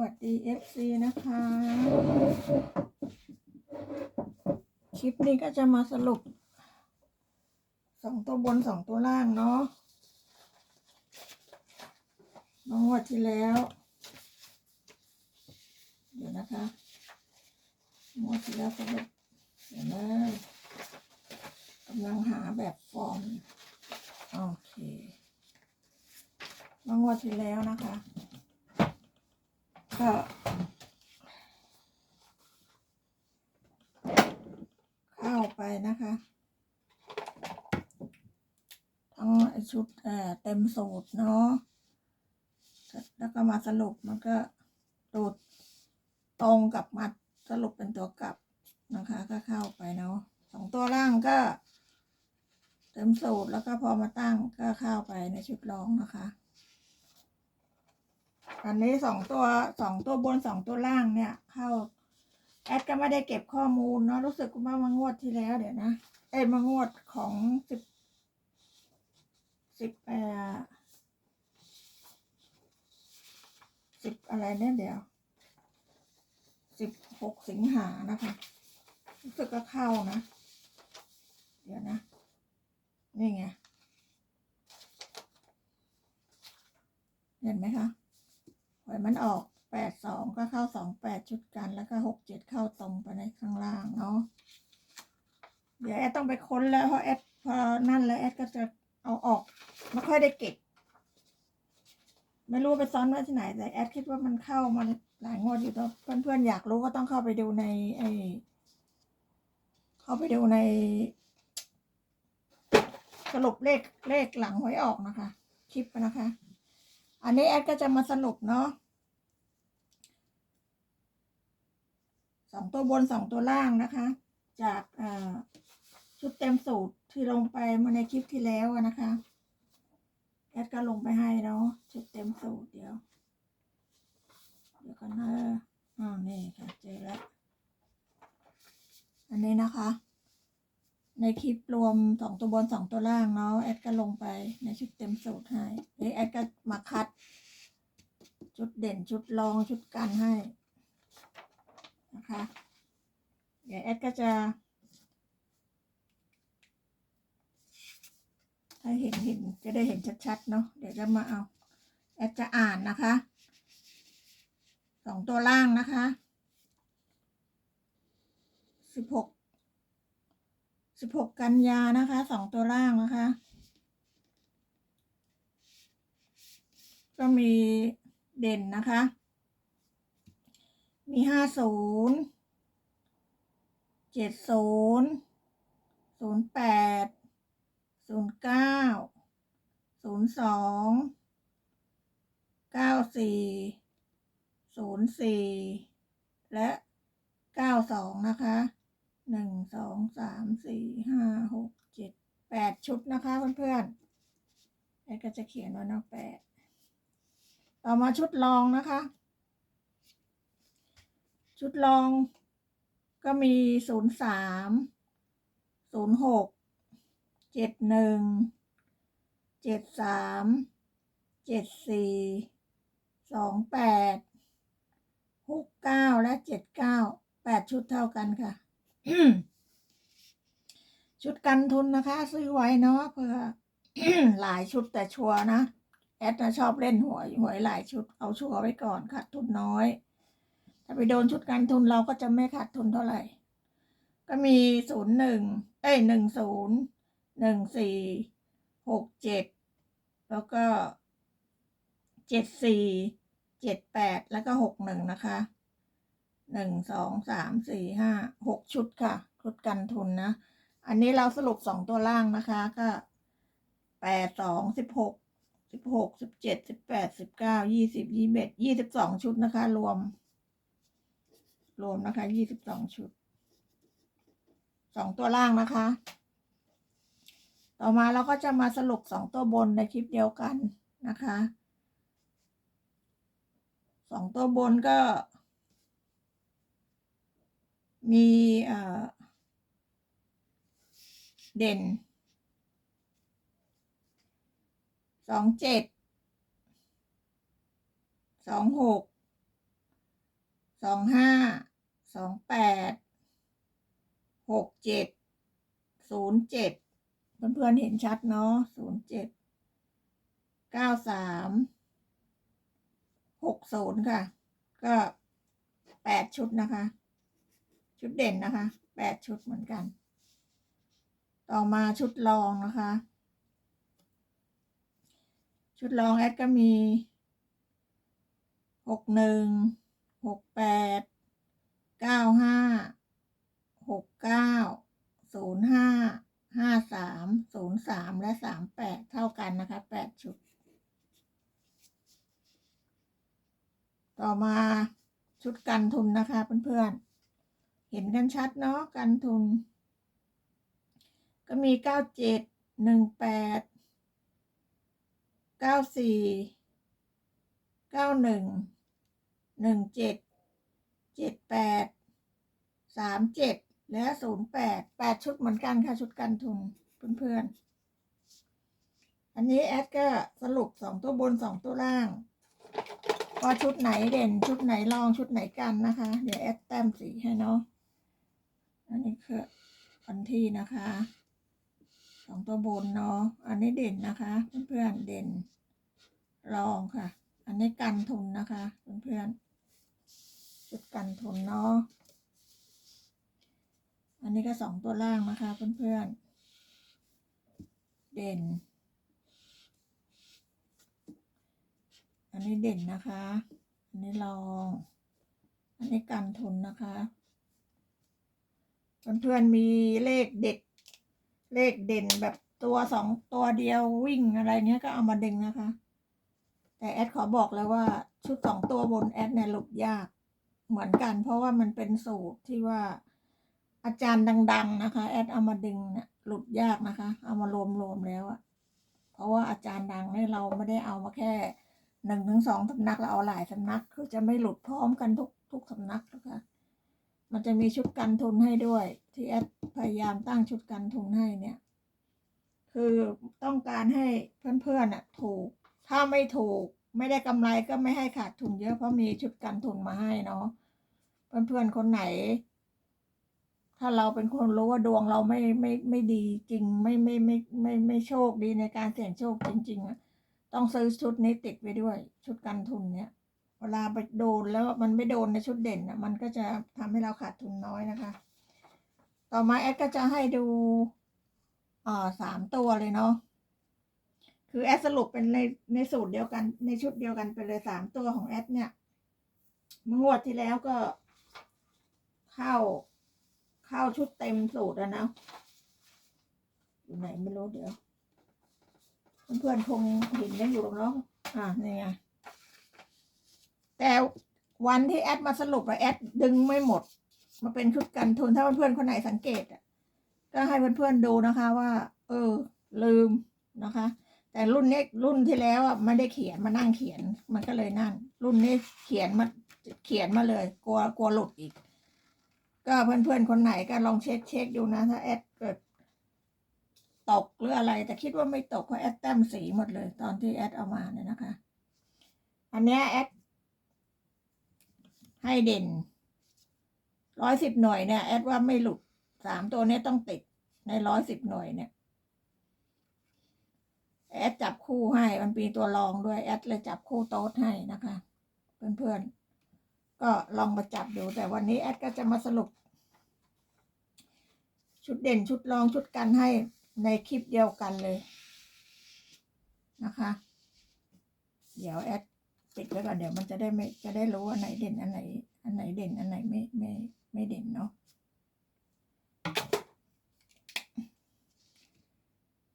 วัสดี FC นะคะ คลิปนี้ก็จะมาสรุปสองตัวบนสองตัวล่างเนาะเมื่องวดที่แล้ว เดี๋ยวนะคะงวดที่แล้วสรุปเดี๋ยวนะกำลังหาแบบฟอร์ม โอเคเมื่องวดที่แล้วนะคะ ก็เข้าไปนะคะ ทั้งชุดเอ่อเต็มสูตรเนาะแล้วก็มาสรุปมันก็ตูดตรงกับมาสรุปเป็นตัวกลับนะคะ ก็เข้าไปเนาะสองตัวล่างก็ เต็มสูตรแล้วก็พอมาตั้งก็เข้าไปในชุดรองนะคะ อันนี้สองตัวสองตัวบนสองตัวล่างเนี่ยเข้าแอดก็ไม่ได้เก็บข้อมูลเนาะรู้สึกว่ามางวดที่แล้วเดี๋ยวนะ เอ้มางวดของสิบสิบเอ่อสิบอะไรเนี่ยเดี๋ยวสิบหกสิงหานะคะรู้สึกก็เข้านะ เดี๋ยวนะ นี่ไง เห็นไหมคะ วยมันออกแปดสองก็เข้าสองแปดชุดกัน แล้วก็หกเจ็ดเข้าตรงไปในข้างล่างเนาะ เดี๋ยวแอดต้องไปค้นแล้วเพราะแอดพอนั่นแล้วแอดก็จะเอาออกไม่ค่อยได้เก็บ ไม่รู้ไปซ้อนไว้ที่ไหน แต่แอดคิดว่ามันเข้ามาหลายงวดอยู่แล้วเพื่อนๆอยากรู้ก็ต้องเข้าไปดูในไอเข้าไปดูใน สรุปเลขเลขหลังหวยออกนะคะ คลิปนะคะ อันนี้แอดก็จะมาสรุปเนาะ สองตัวบนสองตัวล่างนะคะ จากชุดเต็มสูตรที่ลงไปมาในคลิปที่แล้วนะคะแอดก็ลงไปให้เนาะชุดเต็มสูตรเดี๋ยว เดี๋ยวกันนะอ้านี่ค่ะเจอแล้วอันนี้นะคะ ในคลิปรวมสองตัวบนสองตัวล่างเนาะแอดก็ลงไปในชุดเต็มสูตรให้เอ้แอดก็มาคัด ชุดเด่นชุดรองชุดกันให้ นะคะ เดี๋ยวแอดก็จะ ให้เห็นเห็นจะได้เห็นชัดๆเนาะ เดี๋ยวจะมาเอา แอดจะอ่านนะคะ สองตัวล่างนะคะสิบหกสิบหกกันยานะคะ สองตัวล่างนะคะ ก็มีเด่นนะคะ มีห้าศูนย์เจ็ดศูนย์ศูนย์แปดศูนย์เก้าศูนย์สองเก้าสี่ศูนย์สี่และเก้าสองนะคะหนึ่งสองสามสี่ห้าหกเจ็ดแปดชุดนะคะเพื่อนๆแอดก็จะเขียนว่านาะแปดต่อมาชุดรองนะคะ ชุดรองก็มีศูนย์สามศูนย์หกเจ็ดหนึ่งเจ็ดสามเจ็ดสี่สองแปดหกเก้าและเจ็ดเก้าแปดชุดเท่ากันค่ะ ชุดกันทุนนะคะ ซื้อไว้เนาะเพื่อหลายชุดแต่ชัวนะ แอดนะชอบเล่นหวยหวยหลายชุดเอาชัวไว้ก่อนขาดทุนน้อยาไปโดนชุดกันทุนเราก็จะไม่ขาดทุนเท่าไหร่ ก็มีศูนย์หนึ่งเอ้ยหนึ่งศูนย์หนึ่งสี่หกเจ็ดแล้วก็เจ็ดสี่เจ็ดแปดแล้วก็หกหนึ่งนะคะหนึ่งสองสามสี่ห้าหกชุดค่ะ ชุดกันทุนนะ อันนี้เราสรุปสองตัวล่างนะคะก็แปดสองสิบหกสิบหกสิบเจ็ดสิบแปดสิบเก้ายี่สิบยี่สิบเอ็ดยี่สิบสองชุดนะคะ รวม รวมนะคะยี่สิบสองชุดสองตัวล่างนะคะ ต่อมาเราก็จะมาสรุปสองตัวบนในคลิปเดียวกันนะคะสองตัวบนก็ มีเด่นสองเจ็ดสองหก สองห้าสองแปดหกเจ็ดศูนย์เจ็ดเพื่อนๆเห็นชัดเนาะศูนย์เจ็ดเก้าสามหกศูนย์ค่ะ ก็แปดชุดนะคะ ชุดเด่นนะคะแปดชุดเหมือนกัน ต่อมาชุดรองนะคะ ชุดรองแอดก็มีหกหนึ่ง หกแปดเก้าห้าหกเก้าศูนย์ห้าห้าสามศูนย์สามและสามแปดเท่ากันนะคะแปดชุด ต่อมาชุดกันทุนนะคะเพื่อนๆ เห็นกันชัดเนาะกันทุน ก็มีเก้าเจ็ดหนึ่งแปดเก้าสี่เก้าหนึ่ง หนึ่งเจ็ดเจ็ดแปดสามเจ็ดและศูนย์แปดแปดชุดเหมือนกันค่ะชุดกันทุนเพื่อนๆ อันนี้แอดก็สรุปสองตัวบนสองตัวล่างว่าชุดไหนเด่นชุดไหนรองชุดไหนกันนะคะ เดี๋ยวแอดแต้มสีให้เนาะอันนี้คือวันที่นะคะสองตัวบนเนาะอันนี้เด่นนะคะ เพื่อนๆเด่นรองค่ะ อันนี้กันทุนนะคะเพื่อนๆชุดกันทุนเนาะอันนี้ก็สองตัวล่างนะคะเพื่อนๆเด่น อันนี้เด่นนะคะ อันนี้รองอันนี้กันทุนนะคะเพื่อนๆมีเลขเด็ดเลขเด่นแบบตัวสองตัวเดียววิ่งอะไรเนี้ยก็เอามาดึงนะคะ แต่แอดขอบอกเลยว่าชุดสองตัวบนแอดเนี่ยหลุดยากเหมือนกัน เพราะว่ามันเป็นสูตรที่ว่าอาจารย์ดัง ๆ นะคะ แอดเอามาดึงเนี่ยหลุดยากนะคะ เอามารวมๆแล้วอะเพราะว่าอาจารย์ดังเนี่ยเราไม่ได้เอามาแค่หนึ่งถึงสองสำนักเราเอาหลายสำนักคือจะไม่หลุดพร้อมกันทุกทุกสำนักนะคะมันจะมีชุดกันทุนให้ด้วย ที่แอดพยายามตั้งชุดกันทุนให้เนี่ย คือต้องการให้เพื่อนๆอะถูก ถ้าไม่ถูกไม่ได้กำไรก็ไม่ให้ขาดทุนเยอะเพราะมีชุดกันทุนมาให้เนาะเพื่อนๆคนไหน ถ้าเราเป็นคนรู้ว่าดวงเราไม่ไม่ไม่ดีจริง ไม่ไม่ไม่ไม่ไม่โชคดีในการเสี่ยงโชคจริงๆอะต้องซื้อชุดนี้ติดไว้ด้วย ชุดกันทุนเนี่ย เวลาไปโดนแล้วมันไม่โดนในชุดเด่นอะมันก็จะทำให้เราขาดทุนน้อยนะคะ ต่อมาแอดก็จะให้ดูอ่าสามตัวเลยเนาะ คือแอดสรุปเป็นในในสูตรเดียวกันในชุดเดียวกันไปเลยสามตัวของแอดเนี่ยเมื่องวดที่แล้วก็ เข้า เข้าชุดเต็มสูตรแล้วนะอยู่ไหนไม่รู้เดี๋ยว เพื่อนๆคงเห็นกันอยู่หรอกเนาะอ่านี่ไงแต่วันที่แอดมาสรุปอะแอดดึงไม่หมด มาเป็นชุดกันทุนถ้าเพื่อนๆคนไหนสังเกตอะก็ให้เพื่อนๆดูนะคะว่า เออ ลืมนะคะ แต่รุ่นนี้รุ่นที่แล้วอะไม่ได้เขียนมานั่งเขียนมันก็เลยนั่น รุ่นนี้เขียนมาเขียนมาเลย กลัวกลัวหลุดอีก ก็เพื่อนๆคนไหนก็ลองเช็คเช็คดูนะถ้าแอดเกิดตกหรืออะไร แต่คิดว่าไม่ตกเพราะแอดแต้มสีหมดเลย ตอนที่แอดเอามาเนี่ยนะคะ อันนี้แอดให้เด่นร้อยสิบหน่วยเนี่ยแอดว่าไม่หลุดสามตัวนี้ต้องติดในร้อยสิบหน่วยเนี่ย แอดจับคู่ให้ มันมีตัวรองด้วยแอดเลยจับคู่โต๊ดให้นะคะ เพื่อนๆ ก็ลองมาจับดูแต่วันนี้แอดก็จะมาสรุป ชุดเด่นชุดรองชุดกันให้ในคลิปเดียวกันเลยนะคะ เดี๋ยวแอดปิดไว้ก่อนเดี๋ยวมันจะได้ไม่จะได้รู้ว่าไหนเด่นอันไหน อันไหนเด่นอันไหนไม่ไม่ไม่เด่นเนาะ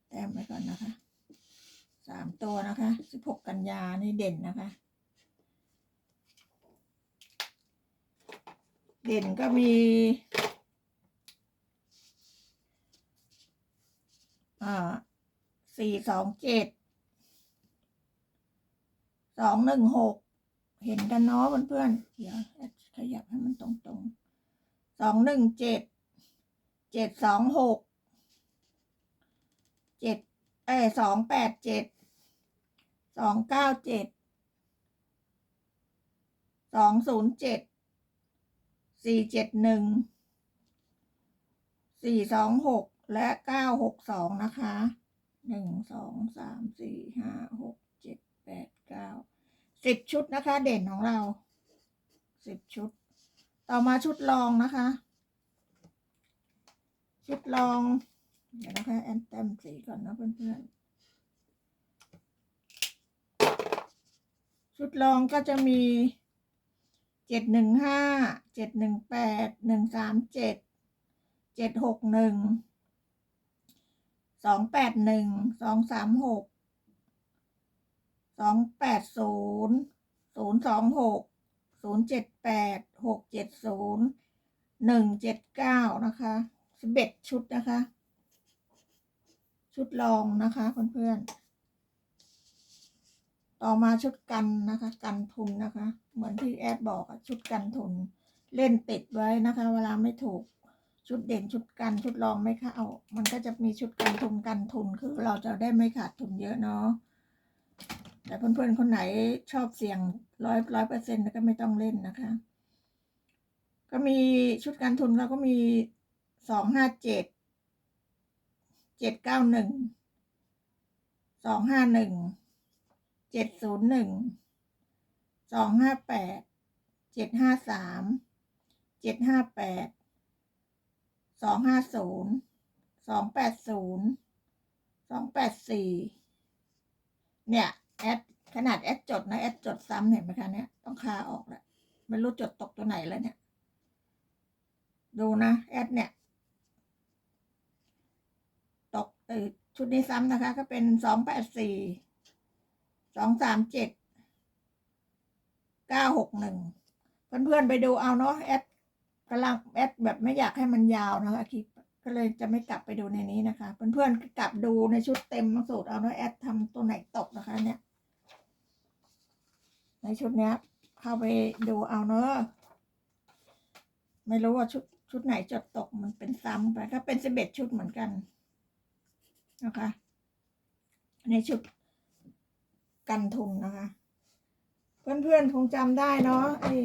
แต้มไว้ก่อนนะคะ สามตัวนะคะสิบหกกันยานี่เด่นนะคะ เด่นก็มีอ่าสี่สองเจ็ดสองหนึ่งหกเห็นกันเนาะเพื่อนๆเดี๋ยวขยับให้มันตรงๆสองหนึ่งเจ็ดเจ็ดสองหกเจ็ดเอสองแปดเจ็ด สองเก้าเจ็ดสองศูนย์เจ็ดสี่เจ็ดหนึ่งสี่สองหกและเก้าหกสองนะคะหนึ่งสองสามสี่ห้าหกเจ็ดแปดเก้าสิบชุดนะคะ เด่นของเราสิบชุด ต่อมาชุดรองนะคะ ชุดรอง เดี๋ยวนะคะ แอนเต็มสีก่อนนะเพื่อนๆ ชุดรองก็จะมีเจ็ดหนึ่งห้าเจ็ดหนึ่งแปดหนึ่งสามเจ็ดเจ็ดหกหนึ่งสองแปดหนึ่งสองสามหกสองแปดศูนย์ศูนย์สองหกศูนย์เจ็ดแปดหกเจ็ดศูนย์หนึ่งเจ็ดเก้านะคะสิบเอ็ดชุดนะคะ ชุดรองนะคะเพื่อนๆ ต่อมาชุดกันนะคะ กันทุนนะคะ เหมือนที่แอดบอกชุดกันทุน เล่นติดไว้นะคะ เวลาไม่ถูกชุดเด่นชุดกันชุดรองไม่เข้ามันก็จะมีชุดกันทุนกันทุนคือเราจะได้ไม่ขาดทุนเยอะเนาะแต่เพื่อนๆคนไหนชอบเสี่ยงร้อยร้อยเปอร์เซ็นต์ก็ไม่ต้องเล่นนะคะ ก็มีชุดการทุนเราก็มีสองห้าเจ็ดเจ็ดเก้าหนึ่งสองห้าหนึ่ง เจ็ดศูนย์หนึ่งสองห้าแปดเจ็ดห้าสามเจ็ดห้าแปดสองห้าศูนย์สองแปดศูนย์สองแปดสี่เนี่ยแอดขนาดแอดจดนะแอดจดซ้ำเห็นไหมคะเนี่ยต้องคาออกแหละไม่รู้จดตกตัวไหนแล้วเนี่ย ดูนะแอดเนี่ย ตกชุดนี้ซ้ำนะคะ ก็เป็นสองแปดสี่ สองสามเจ็ดเก้าหกหนึ่งเพื่อนๆไปดูเอาเนาะแอดกำลังแอดแบบไม่อยากให้มันยาวนะคะคลิปก็เลยจะไม่กลับไปดูในนี้นะคะ เพื่อนๆกลับดูในชุดเต็มสูตรเอาเนาะแอดทำตัวไหนตกนะคะ เนี่ย ในชุดเนี้ย เข้าไปดูเอาเนาะไม่รู้ว่าชุดชุดไหนจดตกมันเป็นซ้ำไปก็เป็นสิบเอ็ดชุดเหมือนกันนะคะ ในชุด กันทุนนะคะ เพื่อนๆคงจำได้เนาะไอ้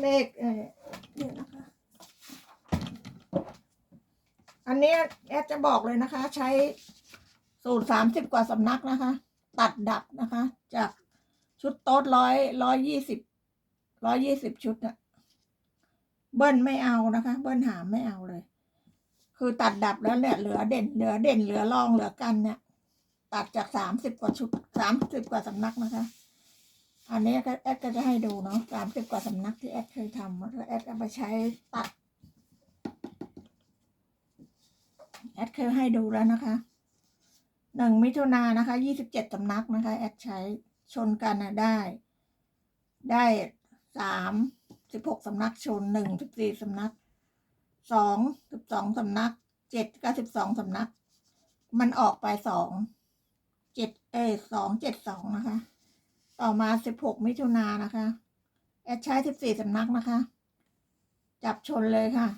เลขเอเดี๋ยวนะคะ อันนี้แอดจะบอกเลยนะคะ ใช้สูตรสามสิบกว่าสำนักนะคะ ตัดดับนะคะ จากชุดโต๊ดร้อยร้อยยี่สิบร้อยยี่สิบชุดอะเบิ้ลไม่เอานะคะ เบิ้ลหามไม่เอาเลย คือตัดดับแล้วเนี่ยเหลือเด่นเหลือเด่นเหลือรองเหลือกันเนี่ย ตัดจากสามสิบกว่าชุดสามสิบกว่าสำนักนะคะ อันนี้ก็แอดก็จะให้ดูเนาะสามสิบกว่าสำนักที่แอดเคยทำแล้วแอดเอาไปใช้ตัด แอดเคยให้ดูแล้วนะคะหนึ่งมิถุนายนนะคะยี่สิบเจ็ดสำนักนะคะ แอดใช้ชนกันนะได้ ได้สามสิบหกสำนักชนหนึ่งสิบสี่สำนักสองสิบสองสำนักเจ็ดก็สิบสองสำนัก มันออกไปสอง เจ็ดเอสองเจ็ดสองนะคะ ต่อมาสิบหกมิถุนานะคะ แอดใช้สิบสี่สำนักนะคะ จับชนเลยค่ะ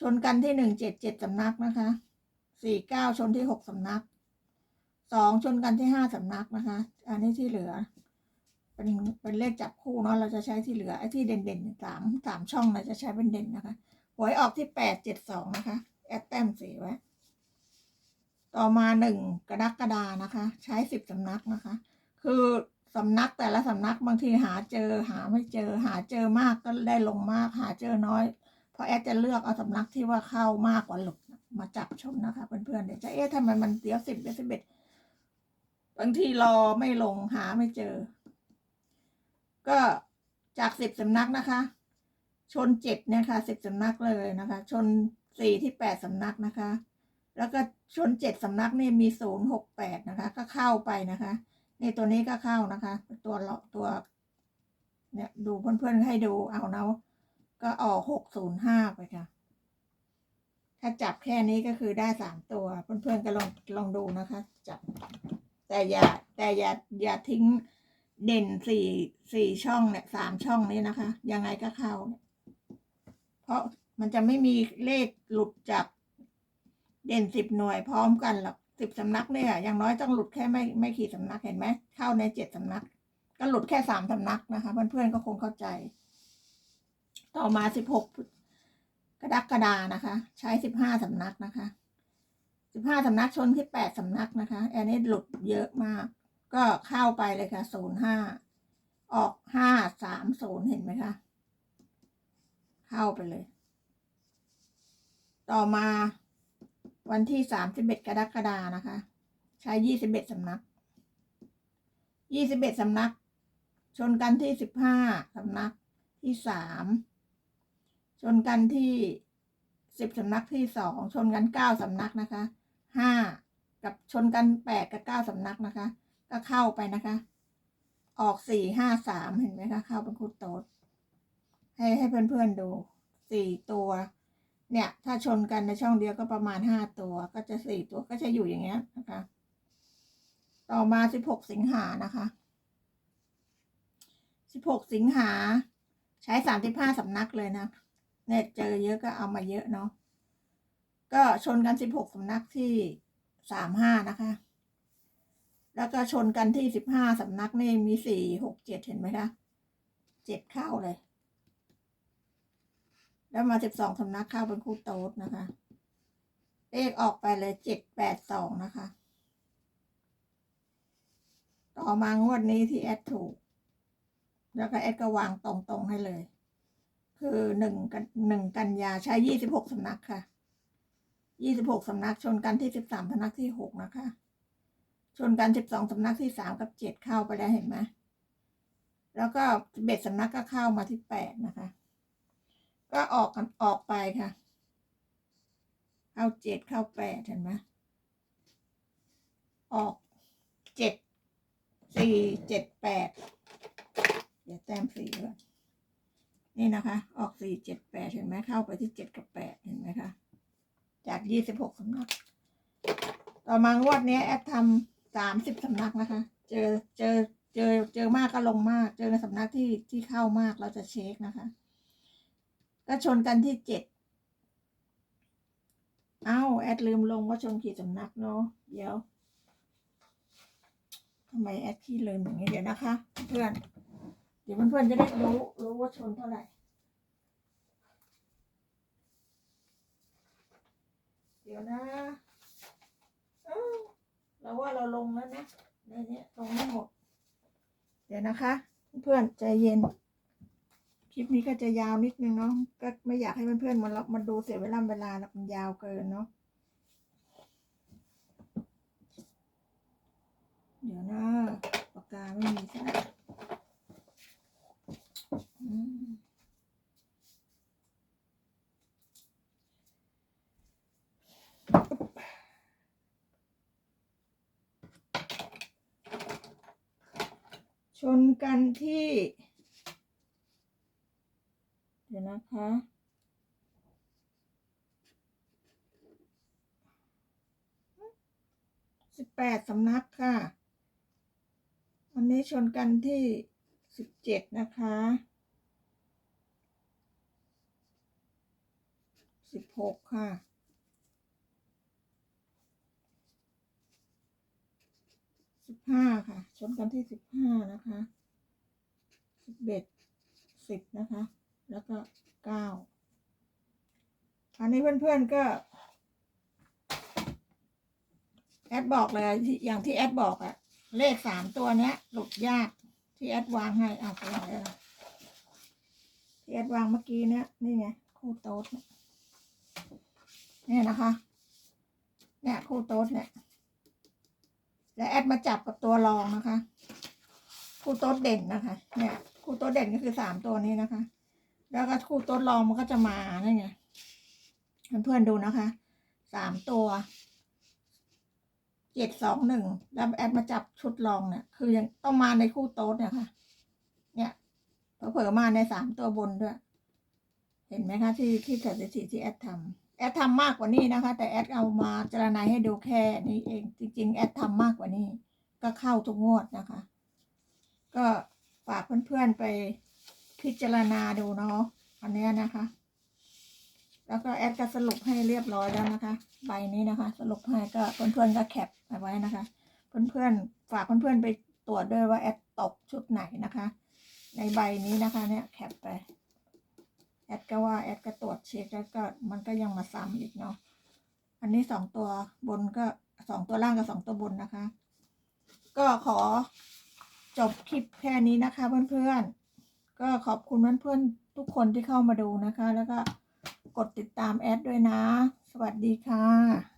ชนกันที่หนึ่งเจ็ดเจ็ดสำนักนะคะสี่เก้าชนที่หกสำนักสองชนกันที่ห้าสำนักนะคะ อันนี้ที่เหลือ เป็นเป็นเลขจับคู่เนาะเราจะใช้ที่เหลือไอ้ที่เด่นเด่นๆสามสามช่องเราจะใช้เป็นเด่นนะคะหวยออกที่แปดเจ็ดสองนะคะ แอดแต้มสีไว้ ต่อมาหนึ่งกรกฎานะคะ ใช้สิบสำนักนะคะ คือสำนักแต่ละสำนักบางทีหาเจอหาไม่เจอ หาเจอมากก็ได้ลงมาก หาเจอน้อย เพราะแอดจะเลือกเอาสำนักที่ว่าเข้ามากกว่าหลุดมาจับชมนะคะเพื่อนๆเดี๋ยวจะเอ๊ะทำไมมันเดียวสิบเดียวสิบเอ็ดบางทีรอไม่ลงหาไม่เจอ ก็จากสิบสำนักนะคะ ชนเจ็ดเนี่ยค่ะสิบสำนักเลยนะคะ ชนสี่ที่แปดสำนักนะคะ แล้วก็ชนเจ็ดสำนักนี่มีศูนย์หกแปดนะคะ ก็เข้าไปนะคะนี่ตัวนี้ก็เข้านะคะ ตัวเลาะตัวเนี่ยดูเพื่อนๆให้ดูเอาเนาะก็ออกหกศูนย์ห้าไปค่ะ ถ้าจับแค่นี้ก็คือได้สามตัว เพื่อนๆก็ลองลองดูนะคะ จับ แต่อย่าแต่อย่าอย่าทิ้งเด่นสี่สี่ช่องเนี่ยสามช่องนี้นะคะ ยังไงก็เข้าเนี่เพราะมันจะไม่มีเลขหลุดจาก เด่นสิบหน่วยพร้อมกันหรอกสิบสำนักเนี่ยอย่างน้อยต้องหลุดแค่ไม่ไม่กี่สำนักเห็นไหมเข้าในเจ็ดสำนัก ก็หลุดแค่สามสำนักนะคะเพื่อนๆก็คงเข้าใจ ต่อมาสิบหกกระดักฎานะคะ ใช้สิบห้าสำนักนะคะสิบห้าสำนักชนที่แปดสำนักนะคะแอนนี้หลุดเยอะมาก ก็เข้าไปเลยค่ะศูนย์ห้าออกห้าสามศูนย์เห็นไหมคะเข้าไปเลย ต่อมา วันที่สามสิบเอ็ดกรกฎานะคะ ใช้ยี่สิบเอ็ดสำนัก ยี่สิบเอ็ดสำนัก ชนกันที่สิบห้าสำนักที่สามชนกันที่สิบสำนักที่สองชนกันเก้าสำนักนะคะห้ากับชนกันแปดกับเก้าสำนักนะคะ ก็เข้าไปนะคะ ออกสี่ห้าสามเห็นไหมคะ เข้าเป็นคูดโต๊ดให้ให้เพื่อนๆดูสี่ตัว เนี่ย ถ้าชนกันในช่องเดียวก็ประมาณห้าตัว ก็จะสี่ตัวก็จะอยู่อย่างเงี้ยนะคะ ต่อมาสิบหกสิงหานะคะสิบหกสิงหา ใช้สามสิบห้าสำนักเลยนะเนี่ยเจอเยอะก็เอามาเยอะเนาะก็ชนกันสิบหกสำนักที่สามห้านะคะ แล้วก็ชนกันที่สิบห้าสำนักนี่มีสี่หกเจ็ดเห็นไหมคะเจ็ดเข้าเลย แล้วมาสิบสองสำนักเข้าเป็นคู่โต๊ดนะคะ เลขออกไปเลยเจ็ดแปดสองนะคะ ต่อมางวดนี้ที่แอดถูก แล้วก็แอดก็วางตรงๆให้เลย คือหนึ่งกันหนึ่งกันยาใช้ยี่สิบหกสำนักค่ะยี่สิบหกสำนักชนกันที่สิบสามสำนักที่หกนะคะ ชนกันสิบสองสำนักที่สามกับเจ็ดเข้าไปแล้วเห็นไหมแล้วก็เบ็ดสำนักก็เข้ามาที่แปดนะคะ ก็ออกกันออกไปค่ะ เข้าเจ็ดเข้าแปดเห็นไหมออกเจ็ดสี่เจ็ดแปดเดี๋ยวแต้มสี่ก่อนนี่นะคะ ออกสี่เจ็ดแปดเห็นไหมเข้าไปที่เจ็ดกับแปดเห็นไหมคะจากยี่สิบหกสำนัก ต่อมางวดนี้แอดทำสามสิบสำนักนะคะ เจอเจอเจอเจอมากก็ลงมาก เจอในสำนักที่ที่เข้ามากเราจะเช็คนะคะ ก็ชนกันที่เจ็ดเอ้า แอดลืมลงว่าชนกี่สำนักเนาะเดี๋ยวทำไมแอดขี้ลืมอย่างนี้เดี๋ยวนะคะ เพื่อน เดี๋ยวเพื่อนๆจะได้รู้รู้ว่าชนเท่าไหร่ เดี๋ยวนะเราว่าเราลงแล้วนะในนี้ลงไม่หมด เดี๋ยวนะคะ เพื่อนใจเย็น คลิปนี้ก็จะยาวนิดนึงเนาะก็ไม่อยากให้เพื่อนๆมารับมาดูเสียเวลาเวลาแล้วมันยาวเกินเนาะเดี๋ยวนะปากกาไม่มีใช่ไหมชนกันที่ เดี๋ยวนะคะ สิบแปดสำนักค่ะ วันนี้ชนกันที่สิบเจ็ดนะคะ สิบหกค่ะสิบห้าค่ะ ชนกันที่สิบห้านะคะสิบเอ็ดสิบนะคะ แล้วก็เก้าอันนี้เพื่อนๆก็ แอดบอกเลยที่อย่างที่แอดบอกอะเลขสามตัวเนี้ย หลุดยากที่แอดวางให้เอาไปวางได้ละที่แอดวางเมื่อกี้เนี้ยนี่ไงคู่โต๊ดเนี่ยเนี่ยนะคะ เนี่ยคู่โต๊ดเนี่ย และแอดมาจับกับตัวรองนะคะ คู่โต๊ดเด่นนะคะ เนี่ย คู่โต๊ดเด่นก็คือสามตัวนี้นะคะ แล้วก็คู่โต๊ดรองมันก็จะมานี่ไงเพื่อนๆดูนะคะ สามตัวเจ็ดสองหนึ่งแล้วแอดมาจับชุดรองเนี่ย คือยังต้องมาในคู่โต๊ดเนี่ยค่ะ เนี่ยเผลอมาในสามตัวบนด้วย เห็นไหมคะ ที่ที่สถิติที่แอดทำแอดทำมากกว่านี้นะคะ แต่แอดเอามาจรนาให้ดูแค่นี้เอง จริง ๆ แอดทำมากกว่านี้ ก็เข้าทุกงวดนะคะ ก็ฝากเพื่อนๆไป พิจารณาดูเนาะอันนี้นะคะ แล้วก็แอดก็สรุปให้เรียบร้อยแล้วนะคะ ใบนี้นะคะ สรุปให้ก็เพื่อนๆก็แคปเอาไว้นะคะ เพื่อนๆฝากเพื่อนๆไปตรวจด้วยว่าแอดตกชุดไหนนะคะ ในใบนี้นะคะ เนี่ยแคปไปแอดก็ว่าแอดก็ตรวจเช็คแล้วก็มันก็ยังมาซ้ำอีกเนาะอันนี้สองตัวบนก็สองตัวล่างกับสองตัวบนนะคะ ก็ขอจบคลิปแค่นี้นะคะเพื่อนๆ ก็ขอบคุณเพื่อนๆทุกคนที่เข้ามาดูนะคะ แล้วก็กดติดตามแอดด้วยนะ สวัสดีค่ะ